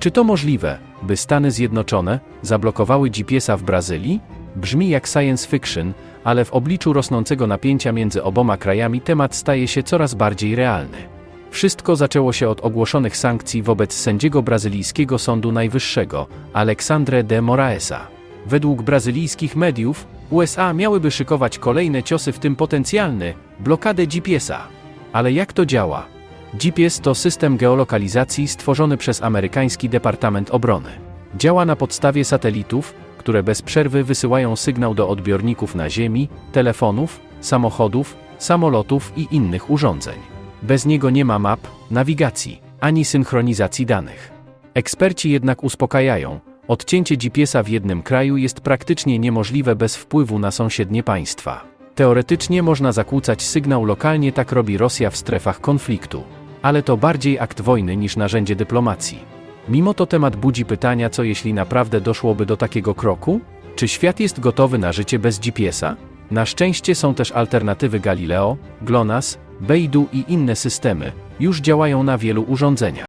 Czy to możliwe, by Stany Zjednoczone zablokowały GPS-a w Brazylii? Brzmi jak science fiction, ale w obliczu rosnącego napięcia między oboma krajami temat staje się coraz bardziej realny. Wszystko zaczęło się od ogłoszonych sankcji wobec sędziego brazylijskiego Sądu Najwyższego, Alexandre de Moraesa. Według brazylijskich mediów, USA miałyby szykować kolejne ciosy, w tym potencjalny blokadę GPS-a. Ale jak to działa? GPS to system geolokalizacji stworzony przez amerykański Departament Obrony. Działa na podstawie satelitów, które bez przerwy wysyłają sygnał do odbiorników na Ziemi, telefonów, samochodów, samolotów i innych urządzeń. Bez niego nie ma map, nawigacji, ani synchronizacji danych. Eksperci jednak uspokajają, odcięcie GPS-a w jednym kraju jest praktycznie niemożliwe bez wpływu na sąsiednie państwa. Teoretycznie można zakłócać sygnał lokalnie, tak robi Rosja w strefach konfliktu. Ale to bardziej akt wojny niż narzędzie dyplomacji. Mimo to temat budzi pytania, co jeśli naprawdę doszłoby do takiego kroku? Czy świat jest gotowy na życie bez GPS-a? Na szczęście są też alternatywy Galileo, GLONASS, Beidou i inne systemy, już działają na wielu urządzeniach.